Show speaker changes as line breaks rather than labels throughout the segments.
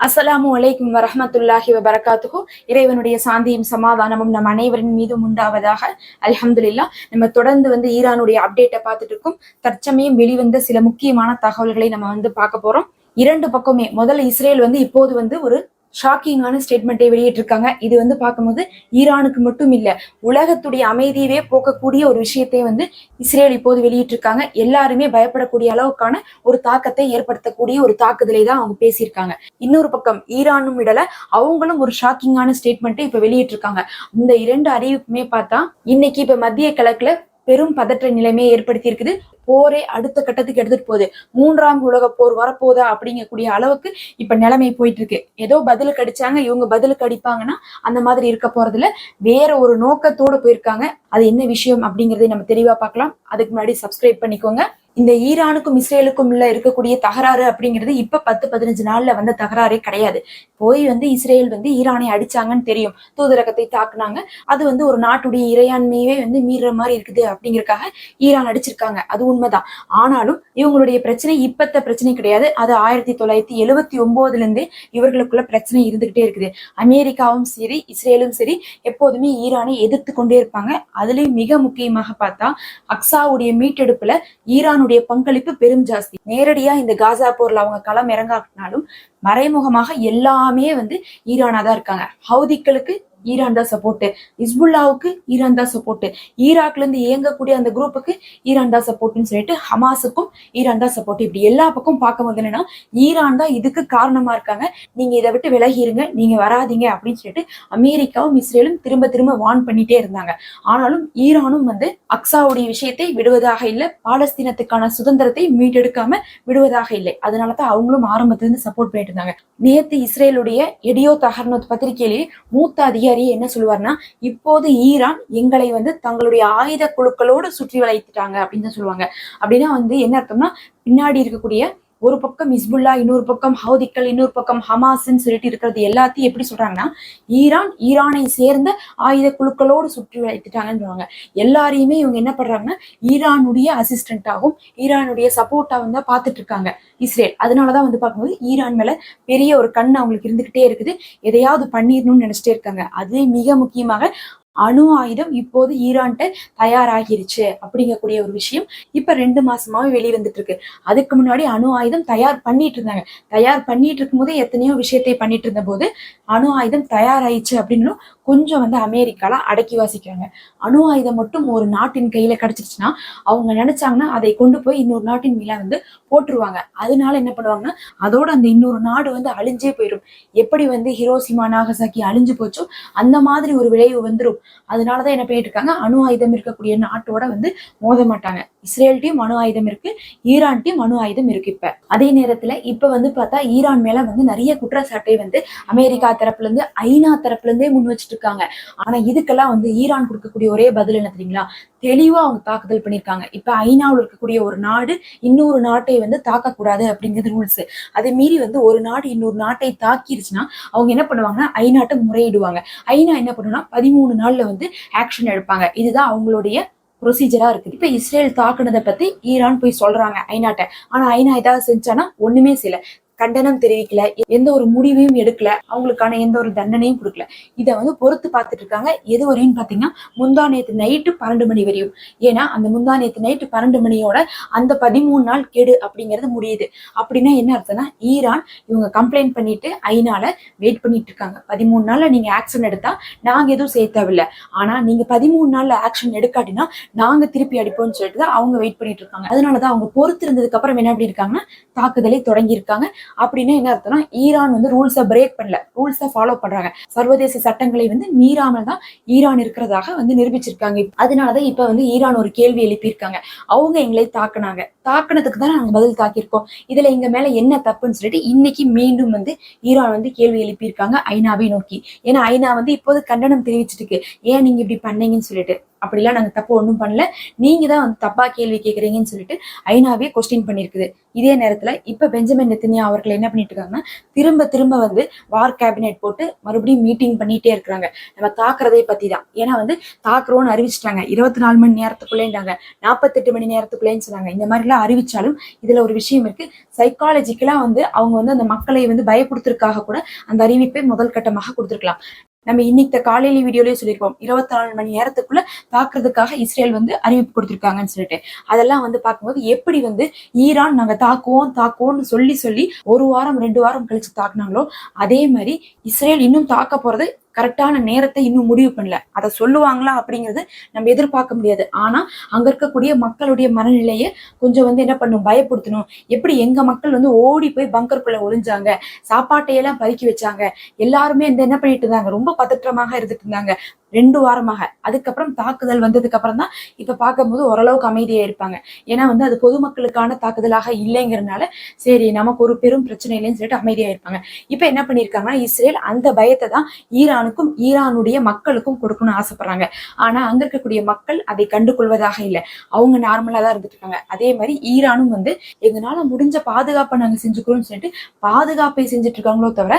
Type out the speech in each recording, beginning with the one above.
அஸ்ஸலாமு அலைக்கும் வரஹமத்துல்லாஹி வபரகாத்துஹு. இறைவனுடைய சாந்தியும் சமாதானமும் நம் அனைவரின் மீதும் உண்டாவதாக. அலமதுல்லா நம்ம தொடர்ந்து வந்து ஈரானுடைய அப்டேட்டை பார்த்துட்டு இருக்கோம். தற்சமயம் வெளிவந்த சில முக்கியமான தகவல்களை நம்ம வந்து பார்க்க போறோம். இரண்டு பக்கமே முதல்ல இஸ்ரேல் வந்து இப்போது வந்து ஒரு ஷாக்கிங்கான ஸ்டேட்மெண்ட்டை வெளியிட்டிருக்காங்க. இது வந்து பார்க்கும்போது ஈரானுக்கு மட்டும் இல்லை உலகத்துடைய அமைதியவே போக்கக்கூடிய ஒரு விஷயத்தை வந்து இஸ்ரேல் இப்போது வெளியிட்டிருக்காங்க. எல்லாருமே பயப்படக்கூடிய அளவுக்கான ஒரு தாக்கத்தை ஏற்படுத்தக்கூடிய ஒரு தாக்குதலை தான் அவங்க பேசியிருக்காங்க. இன்னொரு பக்கம் ஈரானும் விடல அவங்களும் ஒரு ஷாக்கிங்கான ஸ்டேட்மெண்ட்டை இப்போ வெளியிட்டிருக்காங்க. இந்த இரண்டு அறிவிப்புமே பார்த்தா இன்னைக்கு இப்போ மத்திய கிழக்குல பெரும் பதற்ற நிலைமையை ஏற்படுத்தி இருக்குது போரே அடுத்த கட்டத்துக்கு எடுத்துட்டு போகுது. மூன்றாம் உலக போர் வரப்போதா அப்படிங்கக்கூடிய அளவுக்கு இப்ப நிலைமை போயிட்டு இருக்கு ஏதோ பதிலுக்கு அடிச்சாங்க இவங்க பதிலுக்கு அடிப்பாங்கன்னா அந்த மாதிரி இருக்க போறதுல வேற ஒரு நோக்கத்தோட போயிருக்காங்க. அது என்ன விஷயம் அப்படிங்கறதை நம்ம தெளிவா பார்க்கலாம். அதுக்கு முன்னாடி சப்ஸ்கிரைப் பண்ணிக்கோங்க. இந்த ஈரானுக்கும் இஸ்ரேலுக்கும் உள்ள இருக்கக்கூடிய தகராறு அப்படிங்கிறது இப்ப பத்து பதினஞ்சு நாள்ல வந்த தகராறே கிடையாது. போய் வந்து இஸ்ரேல் வந்து ஈரானை அடிச்சாங்கன்னு தெரியும். தூதரகத்தை தாக்குனாங்க. அது வந்து ஒரு நாட்டுடைய இறையாண்மையே வந்து மீறுற மாதிரி இருக்குது அப்படிங்கறக்காக ஈரான் அடிச்சிருக்காங்க. அது உண்மைதான். ஆனாலும் இவங்களுடைய பிரச்சனை இப்பத்த பிரச்சனை கிடையாது. அது ஆயிரத்தி தொள்ளாயிரத்தி எழுவத்தி ஒன்பதுல இருந்தே இவர்களுக்குள்ள பிரச்சனை இருந்துகிட்டே இருக்குது. அமெரிக்காவும் சரி இஸ்ரேலும் சரி எப்போதுமே ஈரானை எதிர்த்து கொண்டே இருப்பாங்க. அதுலயும் மிக முக்கியமாக பார்த்தா அக்ஸாவுடைய மீட்டெடுப்புல ஈரானுடைய பங்களிப்பு பெரும் ஜாஸ்தி. நேரடியா இந்த காசா போர்ல அவங்க களம் இறங்காட்டினாலும் மறைமுகமாக எல்லாமே வந்து ஈரானா தான் இருக்காங்க. ஹவுதிக்களுக்கு ஈரான் தான் சப்போர்ட் இஸ்புல்லாவுக்கு ஈரான் தான் சப்போர்ட்டு ஈராக்ல இருந்து இயங்கக்கூடிய அந்த குரூப்புக்கு ஈரான் தான் சப்போர்ட்டுன்னு சொல்லிட்டு ஹமாஸுக்கும் ஈரான் தான் சப்போர்ட் இப்படி எல்லா பக்கம் பார்க்கும்போது என்னன்னா ஈரான் தான் இதுக்கு காரணமா இருக்காங்க. நீங்க இதை விட்டு விலகிருங்க நீங்க வராதீங்க அப்படின்னு சொல்லிட்டு அமெரிக்காவும் இஸ்ரேலும் திரும்ப திரும்ப வான் பண்ணிட்டே இருந்தாங்க. ஆனாலும் ஈரானும் வந்து அக்ஸாவுடைய விஷயத்தை விடுவதாக இல்லை பாலஸ்தீனத்துக்கான சுதந்திரத்தை மீட்டெடுக்காம விடுவதாக இல்லை. அதனால தான் அவங்களும் ஆரம்பத்துல இருந்து சப்போர்ட் பண்ணிட்டு இருந்தாங்க. நேத்து இஸ்ரேலுடைய எடியோ தஹர்னோத் பத்திரிகையிலேயே மூத்த அதிகாரி என்ன சொல்லுவார்னா இப்போது ஈரான் எங்களை வந்து தங்களுடைய ஆயுத குழுக்களோடு சுற்றி வளைத்துட்டாங்க அப்படின்னு தான் சொல்லுவாங்க. அப்படின்னா வந்து என்ன அர்த்தம்னா பின்னாடி இருக்கக்கூடிய ஒரு பக்கம் இஸ்புல்லா இன்னொரு பக்கம் ஹவுதிக்கள் இன்னொரு பக்கம் ஹமாஸ்ன்னு சொல்லிட்டு இருக்கிறது எல்லாத்தையும் எப்படி சொல்றாங்கன்னா ஈரான் ஈரானை சேர்ந்த ஆயுத குழுக்களோடு சுற்றி வைத்துட்டாங்கன்னு சொல்லுவாங்க எல்லாரையுமே இவங்க என்ன பண்றாங்கன்னா ஈரானுடைய அசிஸ்டண்டாகவும் ஈரானுடைய சப்போர்ட்டா தான் பார்த்துட்டு இருக்காங்க இஸ்ரேல். அதனாலதான் வந்து பார்க்கும்போது ஈரான் மேல பெரிய ஒரு கண் அவங்களுக்கு இருந்துகிட்டே இருக்குது. எதையாவது பண்ணிடணும்னு நினைச்சிட்டே இருக்காங்க. அது மிக முக்கியமாக அணு ஆயுதம் இப்போது ஈரான்ட்ட தயாராகிருச்சு அப்படிங்கக்கூடிய ஒரு விஷயம் இப்ப ரெண்டு மாசமாவே வெளிவந்துட்டு இருக்கு அதுக்கு முன்னாடி அணு ஆயுதம் தயார் பண்ணிட்டு இருந்தாங்க தயார் பண்ணிட்டு இருக்கும் போதே எத்தனையோ விஷயத்தை பண்ணிட்டு இருந்த போது அணு ஆயுதம் தயாராயிடுச்சு அப்படின்னு கொஞ்சம் வந்து அமெரிக்காலாம் அடக்கி வாசிக்கிறாங்க. அணு ஆயுதம் மட்டும் ஒரு நாட்டின் கையில கிடைச்சிருச்சுன்னா அவங்க நினைச்சாங்கன்னா அதை கொண்டு போய் இன்னொரு நாட்டின் மேல வந்து போட்டுருவாங்க அதனால என்ன பண்ணுவாங்கன்னா அதோட அந்த இன்னொரு நாடு வந்து அழிஞ்சே போயிடும். எப்படி வந்து ஹிரோசிமா நாகசாக்கி அழிஞ்சு போச்சோ அந்த மாதிரி ஒரு விளைவு வந்துடும் அதனாலதான் என்ன பண்ணிட்டு இருக்காங்க அணு ஆயுதம் இருக்கக்கூடிய நாட்டோட வந்து மோத மாட்டாங்க. இஸ்ரேல்டையும் அணு ஆயுதம் இருக்கு ஈரான்ட்டையும் அணு ஆயுதம் இருக்கு இப்ப. அதே நேரத்துல இப்ப வந்து பார்த்தா ஈரான் மேல வந்து நிறைய குற்றச்சாட்டை வந்து அமெரிக்கா தரப்புல இருந்து ஐநா தரப்புல இருந்தே முன் வச்சுட்டு இருக்காங்க ஆனா இதுக்கெல்லாம் வந்து ஈரான் கொடுக்கக்கூடிய ஒரே பதில் என்ன தெரியுங்களா? தெளிவா அவங்க தாக்குதல் பண்ணிருக்காங்க. இப்ப ஐநாவில் இருக்கக்கூடிய ஒரு நாடு இன்னொரு நாட்டை வந்து தாக்கக்கூடாது அப்படிங்கிறது ரூல்ஸ். அதை மீறி வந்து ஒரு நாடு இன்னொரு நாட்டை தாக்கிருச்சுன்னா அவங்க என்ன பண்ணுவாங்கன்னா ஐநாட்டை முறையிடுவாங்க. ஐநா என்ன பண்ணுன்னா பதிமூணு நாள்ல வந்து ஆக்ஷன் எடுப்பாங்க. இதுதான் அவங்களுடைய ப்ரொசீஜரா இருக்குது. இப்ப இஸ்ரேல் தாக்குனதை பத்தி ஈரான் போய் சொல்றாங்க ஐநாட்டை. ஆனா ஐநா ஏதாவது செஞ்சானா ஒண்ணுமே செய்யல. கண்டனம் தெரிவிக்கல எந்த ஒரு முடிவையும் எடுக்கல அவங்களுக்கான எந்த ஒரு தண்டனையும் கொடுக்கல. இதை வந்து பொறுத்து பார்த்துட்டு இருக்காங்க. எது வரையும் பார்த்தீங்கன்னா முந்தா நேற்று நைட்டு பன்னெண்டு மணி வரையும். ஏன்னா அந்த முந்தா நேற்று நைட்டு பன்னெண்டு மணியோட அந்த பதிமூணு நாள் கெடு அப்படிங்கிறது முடியுது. அப்படின்னா என்ன அர்த்தம்னா ஈரான் இவங்க கம்ப்ளைண்ட் பண்ணிட்டு ஐநால வெயிட் பண்ணிட்டு இருக்காங்க. பதிமூணு நாள்ல நீங்க ஆக்ஷன் எடுத்தா நாங்க எதுவும் செய்ய ஆனா நீங்க பதிமூணு நாள்ல ஆக்ஷன் எடுக்காட்டினா நாங்க திருப்பி அடிப்போம்னு சொல்லிட்டு தான் அவங்க வெயிட் பண்ணிட்டு இருக்காங்க. அதனாலதான் அவங்க பொறுத்து இருந்ததுக்கு அப்புறம் என்ன அப்படி இருக்காங்கன்னா தாக்குதலை தொடங்கி இருக்காங்க அப்படின்னா என்ன அர்த்தம்னா ஈரான் வந்து ரூல்ஸை பிரேக் பண்ணல. ரூல்ஸை ஃபாலோ பண்றாங்க. சர்வதேச சட்டங்களை வந்து மீறாமல் தான் ஈரான் இருக்கிறதாக வந்து நிரூபிச்சிருக்காங்க. அதனாலதான் இப்ப வந்து ஈரான் ஒரு கேள்வி எழுப்பியிருக்காங்க. அவங்க எங்களை தாக்குனாங்க. தாக்குனதுக்கு தான் நாங்க பதில் தாக்கியிருக்கோம். இதுல எங்க மேல என்ன தப்புன்னு சொல்லிட்டு இன்னைக்கு மீண்டும் வந்து ஈரான் வந்து கேள்வி எழுப்பியிருக்காங்க ஐநாவை நோக்கி. ஏன்னா ஐநா வந்து இப்போது கண்டனம் தெரிவிச்சிட்டு இருக்கு ஏன் நீங்க இப்படி பண்ணீங்கன்னு சொல்லிட்டு. அப்படிலாம் நாங்கள் தப்பு ஒன்றும் பண்ணல. நீங்க தான் வந்து தப்பாக கேள்வி கேட்குறீங்கன்னு சொல்லிட்டு ஐநாவே கொஸ்டின் பண்ணியிருக்குது இதே நேரத்தில் இப்போ பெஞ்சமின் நெத்தனியா அவர்கள் என்ன பண்ணிட்டு இருக்காங்கன்னா திரும்ப திரும்ப வந்து வார் கேபினெட் போட்டு மறுபடியும் மீட்டிங் பண்ணிகிட்டே இருக்கிறாங்க. நம்ம தாக்குறதை பற்றி தான் ஏன்னா வந்து தாக்குறோன்னு அறிவிச்சிட்டாங்க. இருபத்தி நாலு மணி நேரத்துக்குள்ளேன்றாங்க நாற்பத்தெட்டு மணி நேரத்துக்குள்ளேன்னு சொன்னாங்க. இந்த மாதிரிலாம் அறிவிச்சாலும் இதில் ஒரு விஷயம் இருக்கு. சைக்காலஜிக்கலா வந்து அவங்க வந்து அந்த மக்களை வந்து பயப்படுத்துறதுக்காக கூட அந்த அறிவிப்பை முதல் கட்டமாக கொடுத்துருக்கலாம். நம்ம இன்னைக்கு காலையில வீடியோலயே சொல்லியிருப்போம். இருபத்தி நாலு மணி நேரத்துக்குள்ள தாக்குறதுக்காக இஸ்ரேல் வந்து அறிவிப்பு கொடுத்திருக்காங்கன்னு சொல்லிட்டு. அதெல்லாம் வந்து பார்க்கும்போது எப்படி வந்து ஈரான் நாங்க தாக்குவோம் தாக்குவோம்னு சொல்லி சொல்லி ஒரு வாரம் ரெண்டு வாரம் கழிச்சு தாக்குனாங்களோ அதே மாதிரி இஸ்ரேல் இன்னும் தாக்க போறது கரெக்டான நேரத்தை இன்னும் முடிவு பண்ணல. அதை சொல்லுவாங்களா அப்படிங்கிறது நம்ம எதிர்பார்க்க முடியாது. ஆனா அங்க இருக்கக்கூடிய மக்களுடைய மனநிலையை கொஞ்சம் வந்து என்ன பண்ணும்? பயப்படுத்தணும். எப்படி எங்க மக்கள் வந்து ஓடி போய் பங்கருக்குள்ள ஒளிஞ்சாங்க? சாப்பாட்டையெல்லாம் பதுக்கி வச்சாங்க? எல்லாருமே இந்த என்ன பண்ணிட்டு இருந்தாங்க? ரொம்ப பதற்றமாக இருந்துட்டு இருந்தாங்க. ரெண்டு வாரமாக. அதுக்கப்புறம் தாக்குதல் வந்ததுக்கு அப்புறம் தான் இப்ப பார்க்கும்போது ஓரளவுக்கு அமைதியா இருப்பாங்க. ஏன்னா வந்து அது பொதுமக்களுக்கான தாக்குதலாக இல்லைங்கிறதுனால சரி நமக்கு ஒரு பெரும் பிரச்சனை இல்லைன்னு சொல்லிட்டு அமைதியா இருப்பாங்க. இப்ப என்ன பண்ணிருக்காங்கன்னா இஸ்ரேல் அந்த பயத்தை தான் ஈரானுக்கும் ஈரானுடைய மக்களுக்கும் கொடுக்கணும்னு ஆசைப்படுறாங்க. ஆனா அங்க இருக்கக்கூடிய மக்கள் அதை கண்டு கொள்வதாக இல்லை. அவங்க நார்மலா தான் இருந்துட்டு இருக்காங்க. அதே மாதிரி ஈரானும் வந்து எங்களால முடிஞ்ச பாதுகாப்பை நாங்க செஞ்சுக்கிறோம்னு சொல்லிட்டு பாதுகாப்பை செஞ்சுட்டு இருக்காங்களோ தவிர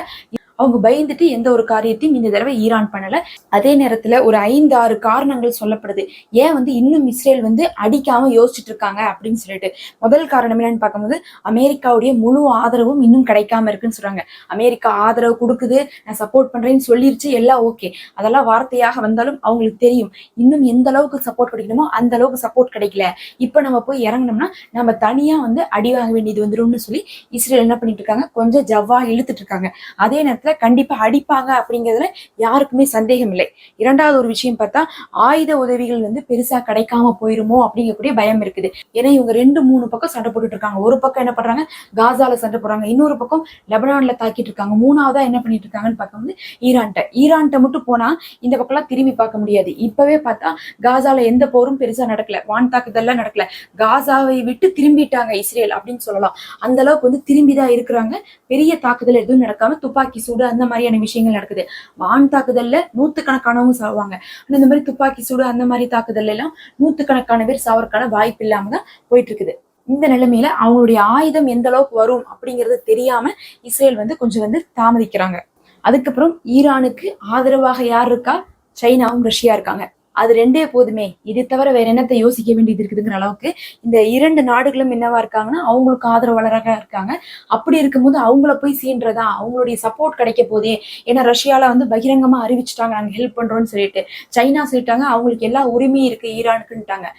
அவங்க பயந்துட்டு எந்த ஒரு காரியத்தையும் இந்த தடவை ஈரான் பண்ணல. அதே நேரத்துல ஒரு ஐந்து ஆறு காரணங்கள் சொல்லப்படுது. ஏன் வந்து இன்னும் இஸ்ரேல் வந்து அடிக்காம யோசிச்சுட்டு இருக்காங்க அப்படின்னு சொல்லிட்டு. முதல் காரணம் என்னன்னு பார்க்கும்போது அமெரிக்காவுடைய முழு ஆதரவும் இன்னும் கிடைக்காம இருக்குன்னு சொல்றாங்க. அமெரிக்கா ஆதரவு கொடுக்குது நான் சப்போர்ட் பண்றேன்னு சொல்லிருச்சு எல்லாம் ஓகே அதெல்லாம் வார்த்தையாக வந்தாலும் அவங்களுக்கு தெரியும். இன்னும் எந்த அளவுக்கு சப்போர்ட் கிடைக்கணுமோ அந்த அளவுக்கு சப்போர்ட் கிடைக்கல. இப்ப நம்ம போய் இறங்கினோம்னா நம்ம தனியா வந்து அடி வாங்க வேண்டியது வந்துரும்னு சொல்லி இஸ்ரேல் என்ன பண்ணிட்டு இருக்காங்க? கொஞ்சம் ஜவ்வா இழுத்துட்டு இருக்காங்க. அதே நேரத்துல கண்டிப்பா அடிப்பாங்க அப்படிங்கிறதுல யாருக்குமே சந்தேகம் இல்லை. இரண்டாவது ஒரு விஷயம் பார்த்தா ஆயுத உதவிகள் வந்து பெருசா கிடைக்காம போயிருமோ அப்படிங்கக்கூடிய பயம் இருக்குது. ஏன்னா இவங்க ரெண்டு மூணு பக்கம் சண்டை போட்டுட்டு இருக்காங்க. ஒரு பக்கம் என்ன பண்றாங்க? காசால சண்டை போடுறாங்க. இன்னொரு பக்கம் லெபனான்ல தாக்கிட்டு இருக்காங்க. மூணாவதா என்ன பண்ணிட்டு இருக்காங்கன்னு பார்க்க வந்து ஈரான்ட்ட. ஈரான்ட்ட மட்டும் போனா இந்த பக்கம்லாம் திரும்பி பார்க்க முடியாது. இப்பவே பார்த்தா காசால எந்த போரும் பெருசா நடக்கல. வான் தாக்குதல்லாம் நடக்கல. காசாவை விட்டு திரும்பிட்டாங்க இஸ்ரேல் அப்படின்னு சொல்லலாம். அந்த அளவுக்கு வந்து திரும்பிதான் இருக்கிறாங்க. பெரிய தாக்குதல் எதுவும் நடக்காம துப்பாக்கி சூடு அந்த மாதிரியான விஷயங்கள் நடக்குது. வான் தாக்குதல்ல நூத்துக்கணக்கானவங்க சாவாங்க. ஆனா இந்த மாதிரி துப்பாக்கி சூடு அந்த மாதிரி தாக்குதல் எல்லாம் நூத்துக்கணக்கான பேர் சாவறதுக்கான வாய்ப்பு இல்லாம தான் போயிட்டு இருக்குது இந்த நிலைமையில அவங்களுடைய ஆயுதம் எந்த அளவுக்கு வரும் அப்படிங்கறது தெரியாம இஸ்ரேல் வந்து கொஞ்சம் வந்து தாமதிக்கிறாங்க. அதுக்கப்புறம் ஈரானுக்கு ஆதரவாக யார் இருக்கா? சைனாவும் ரஷ்யா இருக்காங்க. அது ரெண்டே போதுமே. இதை தவிர வேற என்னத்தை யோசிக்க வேண்டியது இருக்குதுங்கிற அளவுக்கு இந்த இரண்டு நாடுகளும் என்னவா இருக்காங்கன்னா அவங்களுக்கு ஆதரவாளராக இருக்காங்க. அப்படி இருக்கும்போது அவங்கள போய் சீன்றதா அவங்களுடைய சப்போர்ட் கிடைக்க போதே ஏன்னா ரஷ்யால வந்து பகிரங்கமா அறிவிச்சிட்டாங்க நாங்க ஹெல்ப் பண்றோம்னு சொல்லிட்டு. சைனா சொல்லிட்டாங்க அவங்களுக்கு எல்லா உரிமையும் இருக்கு ஈரானுக்குன்ட்டாங்க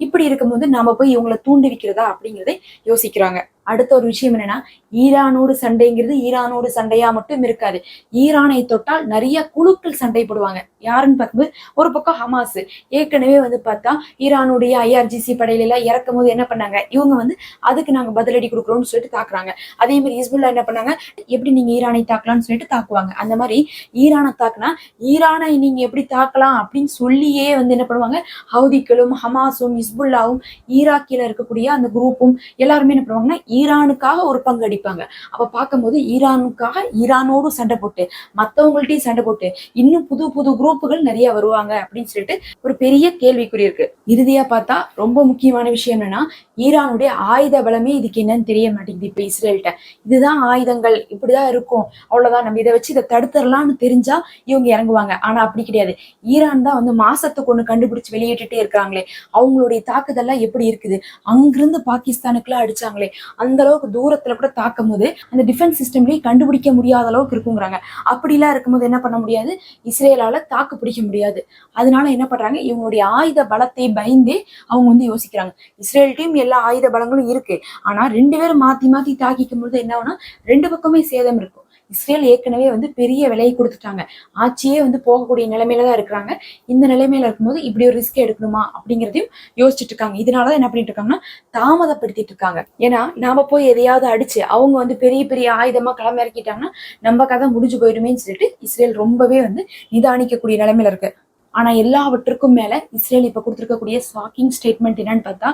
இப்படி இருக்கும்போது நாம போய் இவங்களை தூண்டுவிக்கிறதா அப்படிங்கிறத யோசிக்கிறாங்க. அடுத்த ஒரு விஷயம் என்னன்னா ஈரானோடு சண்டைங்கிறது ஈரானோடு சண்டையா மட்டும் இருக்காது. ஈரானை தொட்டால் நிறைய குழுக்கள் சண்டை போடுவாங்க யாருன்னு பார்க்கும்போது ஒரு பக்கம் ஹமாஸ். ஏற்கனவே வந்து பார்த்தா ஈரானுடைய ஐஆர்ஜிசி படையில எல்லாம் இறக்கும் போது என்ன பண்ணாங்க? இவங்க வந்து அதுக்கு நாங்க பதிலடி கொடுக்குறோம்னு சொல்லிட்டு தாக்குறாங்க. அதே மாதிரி ஹிஸ்புல்லா என்ன பண்ணாங்க? எப்படி நீங்க ஈரானை தாக்கலாம்னு சொல்லிட்டு தாக்குவாங்க. அந்த மாதிரி ஈரானை தாக்குனா ஈரானை நீங்க எப்படி தாக்கலாம் அப்படின்னு சொல்லியே வந்து என்ன பண்ணுவாங்க? ஹவுதிக்களும் ஹமாஸும் ஹிஸ்புல்லாவும் ஈராக்கில இருக்கக்கூடிய அந்த குரூப்பும் எல்லாருமே என்ன பண்ணுவாங்கன்னா ஈரானுக்காக ஒரு பங்கு அடிப்பாங்க. அப்ப பார்க்கும்போது ஈரானுக்காக ஈரானோடு சண்டை போட்டு மத்தவங்கள்ட்டையும் சண்டை போட்டு இன்னும் புது புது குரூப்புகள் நிறைய வருவாங்க அப்படின்னு சொல்லிட்டு ஒரு பெரிய கேள்விக்குறி இருக்கு. இறுதியா பார்த்தா ரொம்ப முக்கியமான விஷயம் என்னன்னா ஈரானுடைய ஆயுத பலமே இதுக்கு என்னன்னு தெரிய மாட்டேங்குது இப்ப இஸ்ரேல்கிட்ட. இதுதான் ஆயுதங்கள் இப்படிதான் இருக்கும். அவ்வளவுதான். நம்ம இதை வச்சு இதை தடுத்துடலாம்னு தெரிஞ்சா இவங்க இறங்குவாங்க. ஆனா அப்படி கிடையாது. ஈரான் தான் வந்து மாசத்துக்கு ஒண்ணு கண்டுபிடிச்சு வெளியிட்டுட்டே இருக்காங்களே. அவங்களுடைய தாக்குதல்லாம் எப்படி இருக்குது? அங்கிருந்து பாகிஸ்தானுக்குலாம் அடிச்சாங்களே. அந்த அளவுக்கு தூரத்துல கூட தாக்கும் போது அந்த டிஃபென்ஸ் சிஸ்டம்லயே கண்டுபிடிக்க முடியாத அளவுக்கு இருக்குங்கிறாங்க. அப்படிலாம் இருக்கும்போது என்ன பண்ண முடியாது? இஸ்ரேலால தாக்கு பிடிக்க முடியாது. அதனால என்ன பண்றாங்க? இவங்களுடைய ஆயுத பலத்தை பயந்து அவங்க வந்து யோசிக்கிறாங்க. இஸ்ரேல்டையும் எல்லா ஆயுத பலங்களும் இருக்கு. ஆனா ரெண்டு பேரும் மாத்தி மாத்தி தாக்கிக்கும் போது என்ன ஆகும்னா ரெண்டு பக்கமே சேதம் இருக்கும். இஸ்ரேல் ஏற்கனவே வந்து பெரிய விலையை கொடுத்துட்டாங்க. ஆட்சியே வந்து போகக்கூடிய நிலைமையில தான் இருக்கிறாங்க. இந்த நிலைமையில இருக்கும்போது இப்படி ஒரு ரிஸ்க் எடுக்கணுமா அப்படிங்கிறதையும் யோசிச்சுட்டு இருக்காங்க. இதனாலதான் என்ன பண்ணிட்டு இருக்காங்கன்னா தாமதப்படுத்திட்டு இருக்காங்க. ஏன்னா நாம போய் எதையாவது அடிச்சு அவங்க வந்து பெரிய பெரிய ஆயுதமா களம் இறக்கிட்டாங்கன்னா நம்ம கதை முடிஞ்சு போயிடுமேன்னு சொல்லிட்டு இஸ்ரேல் ரொம்பவே வந்து நிதானிக்கக்கூடிய நிலைமையில இருக்கு. ஆனா எல்லாவற்றுக்கும் மேல இஸ்ரேல் இப்ப கொடுத்துருக்கக்கூடிய ஷாக்கிங் ஸ்டேட்மெண்ட் என்னன்னு பார்த்தா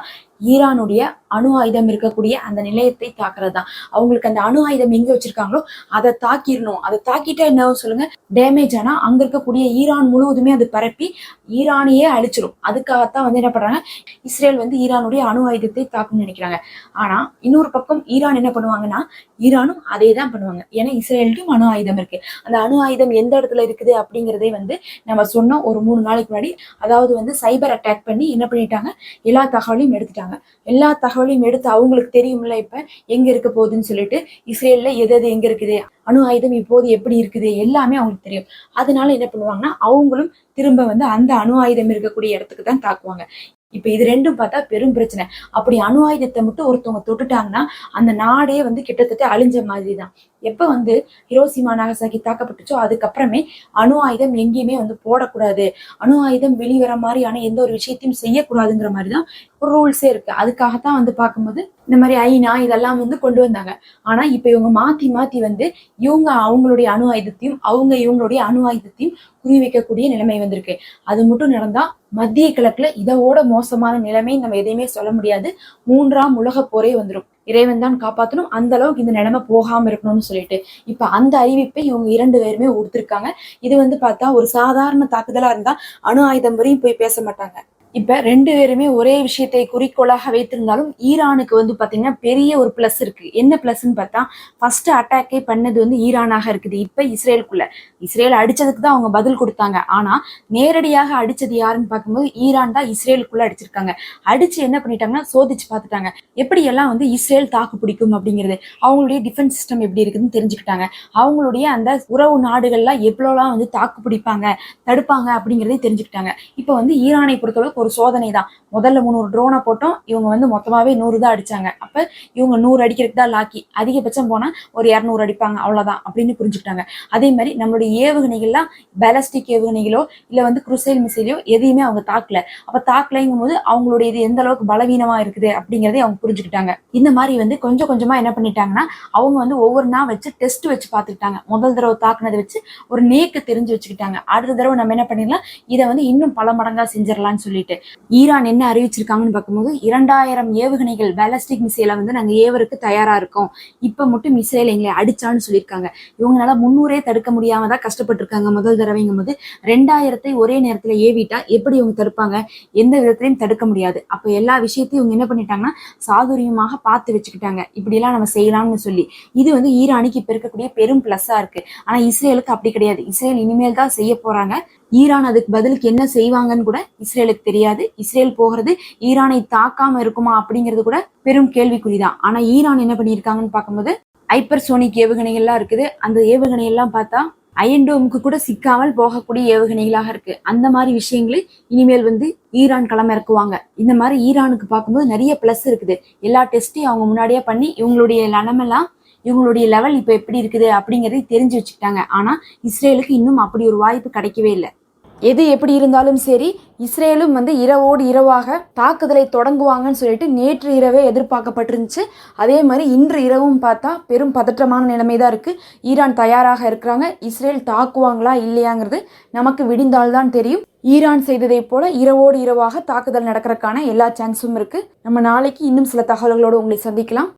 ஈரானுடைய அணு ஆயுதம் இருக்கக்கூடிய அந்த நிலையத்தை தாக்குறது. தான் அவங்களுக்கு அந்த அணு ஆயுதம் எங்க வச்சிருக்காங்களோ அதை தாக்கிடணும். அதை தாக்கிட்டா என்ன ஆகும் சொல்லுங்க? டேமேஜ் ஆனா அங்க இருக்கக்கூடிய ஈரான் முழுவதுமே அது பரப்பி ஈரானையே அழிச்சிரும். அதுக்காகத்தான் வந்து என்ன பண்றாங்க? இஸ்ரேல் வந்து ஈரானுடைய அணு ஆயுதத்தை தாக்கும்னு நினைக்கிறாங்க. ஆனா இன்னொரு பக்கம் ஈரான் என்ன பண்ணுவாங்கன்னா ஈரானும் அதே தான் பண்ணுவாங்க. ஏன்னா இஸ்ரேலுக்கும் அணு ஆயுதம் இருக்கு. அந்த அணு ஆயுதம் எந்த இடத்துல இருக்குது அப்படிங்கிறதே வந்து நம்ம சொன்னோம் ஒரு மூணு நாளைக்கு முன்னாடி. அதாவது வந்து சைபர் அட்டாக் பண்ணி என்ன பண்ணிட்டாங்க? எல்லா தகவலையும் எடுத்துட்டாங்க. எல்லா தகவலையும் எடுத்து அவங்களுக்கு தெரியும்ல இப்ப எங்க இருக்க போகுதுன்னு சொல்லிட்டு இஸ்ரேல்ல எது எது எங்க இருக்குது? அணு ஆயுதம் இப்போது எப்படி இருக்குது? எல்லாமே அவங்களுக்கு தெரியும். அதனால என்ன பண்ணுவாங்கன்னா அவங்களும் திரும்ப வந்து அந்த அணு ஆயுதம் இருக்கக்கூடிய இடத்துக்கு தான் தாக்குவாங்க. இப்ப இது ரெண்டும் பார்த்தா பெரும் பிரச்சனை. அப்படி அணு ஆயுதத்தை மட்டும் ஒருத்தவங்க தொட்டுட்டாங்கன்னா அந்த நாடே வந்து கிட்டத்தட்ட அழிஞ்ச மாதிரி தான் எப்ப வந்து ஹிரோசிமா நாகசாக்கி தாக்கப்பட்டுச்சோ அதுக்கப்புறமே அணு ஆயுதம் எங்கேயுமே வந்து போடக்கூடாது. அணு ஆயுதம் வெளிவர மாதிரியான எந்த ஒரு விஷயத்தையும் செய்யக்கூடாதுங்கிற மாதிரி தான் ரூல்ஸே இருக்கு. அதுக்காகத்தான் வந்து பார்க்கும்போது இந்த மாதிரி ஐநா இதெல்லாம் வந்து கொண்டு வந்தாங்க. ஆனா இப்ப இவங்க மாத்தி மாத்தி வந்து இவங்க அவங்களுடைய அணு ஆயுதத்தையும் அவங்க இவங்களுடைய அணு ஆயுதத்தையும் குறி வைக்கக்கூடிய நிலைமை வந்திருக்கு. அது மட்டும் நடந்தா மத்திய கிழக்குல இதோட மோசமான நிலைமை நம்ம எதையுமே சொல்ல முடியாது. மூன்றாம் உலக போரே வந்துடும் இறைவன் தான் காப்பாற்றணும் அந்த அளவுக்கு இந்த நிலைமை போகாம இருக்கணும்னு சொல்லிட்டு. இப்ப அந்த அறிவிப்பை இவங்க இரண்டு பேருமே கொடுத்துருக்காங்க இது வந்து பார்த்தா ஒரு சாதாரண தாக்குதலா இருந்தா அணு ஆயுதம் வரையும் போய் பேச மாட்டாங்க. இப்ப ரெண்டு பேருமே ஒரே விஷயத்தை குறிக்கோளாக வைத்திருந்தாலும் ஈரானுக்கு வந்து பாத்தீங்கன்னா பெரிய ஒரு பிளஸ் இருக்கு. என்ன பிளஸ்ன்னு பார்த்தா ஃபர்ஸ்ட் அட்டாக்கே பண்ணது வந்து ஈரானாக இருக்குது. இப்ப இஸ்ரேலுக்குள்ள. இஸ்ரேல் அடிச்சதுக்கு தான் அவங்க பதில் கொடுத்தாங்க. ஆனா நேரடியாக அடிச்சது யாருன்னு பார்க்கும்போது ஈரான் தான் இஸ்ரேலுக்குள்ள அடிச்சிருக்காங்க. அடிச்சு என்ன பண்ணிட்டாங்கன்னா சோதிச்சு பார்த்துட்டாங்க. எப்படி எல்லாம் வந்து இஸ்ரேல் தாக்கு பிடிக்கும் அப்படிங்கிறது. அவங்களுடைய டிஃபென்ஸ் சிஸ்டம் எப்படி இருக்குதுன்னு தெரிஞ்சுக்கிட்டாங்க. அவங்களுடைய அந்த உறவு நாடுகள்லாம் எவ்வளோலாம் வந்து தாக்கு பிடிப்பாங்க தடுப்பாங்க அப்படிங்கிறதையும் தெரிஞ்சுக்கிட்டாங்க. இப்போ வந்து ஈரானை பொறுத்தளவுக்கு ஒரு சோதனை தான். முதல்ல முந்நூறு ட்ரோனை போட்டோம். இவங்க வந்து மொத்தமாகவே நூறு தான் அடித்தாங்க அப்போ இவங்க நூறு அடிக்கிறதுக்கு தான் லாக்கி அதிகபட்சம் போனால் ஒரு இரநூறு அடிப்பாங்க. அவ்வளோதான் அப்படின்னு புரிஞ்சுக்கிட்டாங்க. அதே மாதிரி நம்மளுடைய ஏவுகணைகள்லாம் பேலஸ்டிக் ஏவுகணைகளோ இல்லை வந்து குருசைல் மிசைலையோ எதையுமே அவங்க தாக்கல. அப்போ தாக்கலைங்கும் போது அவங்களுடைய இது எந்த அளவுக்கு பலவீனமாக இருக்குது அப்படிங்கிறதே அவங்க புரிஞ்சுக்கிட்டாங்க. இந்த மாதிரி வந்து கொஞ்சம் கொஞ்சமாக என்ன பண்ணிட்டாங்கன்னா அவங்க வந்து ஒவ்வொரு நாள் வச்சு டெஸ்ட் வச்சு பார்த்துக்கிட்டாங்க. முதல் தடவை தாக்குனதை வச்சு ஒரு நேக்கு தெரிஞ்சு வச்சுக்கிட்டாங்க. அடுத்த தடவை நம்ம என்ன பண்ணிடலாம்? இதை வந்து இன்னும் பல மடங்காக செஞ்சிடலாம்னு சொல்லிட்டு. ஈரான் என்ன அறிவிச்சிருக்காங்கன்னு பார்க்கும்போது இரண்டாயிரம் ஏவுகணைகள் பேலஸ்டிக் மிசைலை வந்து நாங்கள் ஏவருக்கு தயாரா இருக்கோம். இப்போ மட்டும் மிசைல் எங்களை அடிச்சான்னு சொல்லியிருக்காங்க. இவங்களால முன்னூரே தடுக்க முடியாம தான் கஷ்டப்பட்டிருக்காங்க முதல் தடவைங்கும் போது ரெண்டாயிரத்தை ஒரே நேரத்தில் ஏவிட்டா எப்படி இவங்க தடுப்பாங்க? எந்த விதத்திலையும் தடுக்க முடியாது. அப்போ எல்லா விஷயத்தையும் இவங்க என்ன பண்ணிட்டாங்கன்னா சாதுரியமாக பார்த்து வச்சுக்கிட்டாங்க. இப்படி எல்லாம் நம்ம செய்யலாம்னு சொல்லி. இது வந்து ஈரானுக்கு இப்போ இருக்கக்கூடிய பெரும் பிளஸ்ஸா இருக்கு. ஆனா இஸ்ரேலுக்கு அப்படி கிடையாது. இஸ்ரேல் இனிமேல் தான் செய்ய போறாங்க. ஈரான் அதுக்கு பதிலுக்கு என்ன செய்வாங்கன்னு கூட இஸ்ரேலுக்கு தெரியாது. இஸ்ரேல் போகிறது ஈரானை தாக்காம இருக்குமா அப்படிங்கிறது கூட பெரும் கேள்விக்குறிதான். ஆனா ஈரான் என்ன பண்ணியிருக்காங்கன்னு பார்க்கும்போது ஹைப்பர்சோனிக் ஏவுகணைகள்லாம் இருக்குது. அந்த ஏவுகணை எல்லாம் பார்த்தா அயன்டோமுக்கு கூட சிக்காமல் போகக்கூடிய ஏவுகணைகளாக இருக்கு. அந்த மாதிரி விஷயங்களை இனிமேல் வந்து ஈரான் களம் இறக்குவாங்க. இந்த மாதிரி ஈரானுக்கு பார்க்கும்போது நிறைய ப்ளஸ் இருக்குது. எல்லா டெஸ்ட்டையும் அவங்க முன்னாடியே பண்ணி இவங்களுடைய நிலமெல்லாம் இவங்களுடைய லெவல் இப்போ எப்படி இருக்குது அப்படிங்கறதை தெரிஞ்சு வச்சுக்கிட்டாங்க. ஆனா இஸ்ரேலுக்கு இன்னும் அப்படி ஒரு வாய்ப்பு கிடைக்கவே இல்லை. எது எப்படி இருந்தாலும் சரி இஸ்ரேலும் வந்து இரவோடு இரவாக தாக்குதலை தொடங்குவாங்கன்னு சொல்லிட்டு நேற்று இரவே எதிர்பார்க்கப்பட்டிருந்துச்சு. அதே மாதிரி இன்று இரவும் பார்த்தா பெரும் பதற்றமான நிலைமை தான் இருக்குது ஈரான் தயாராக இருக்கிறாங்க. இஸ்ரேல் தாக்குவாங்களா இல்லையாங்கிறது நமக்கு விடிந்தால்தான் தெரியும். ஈரான் செய்ததை போல இரவோடு இரவாக தாக்குதல் நடக்கிறதுக்கான எல்லா சான்ஸும் இருக்குது நம்ம நாளைக்கு இன்னும் சில தகவல்களோடு உங்களை சந்திக்கலாம்.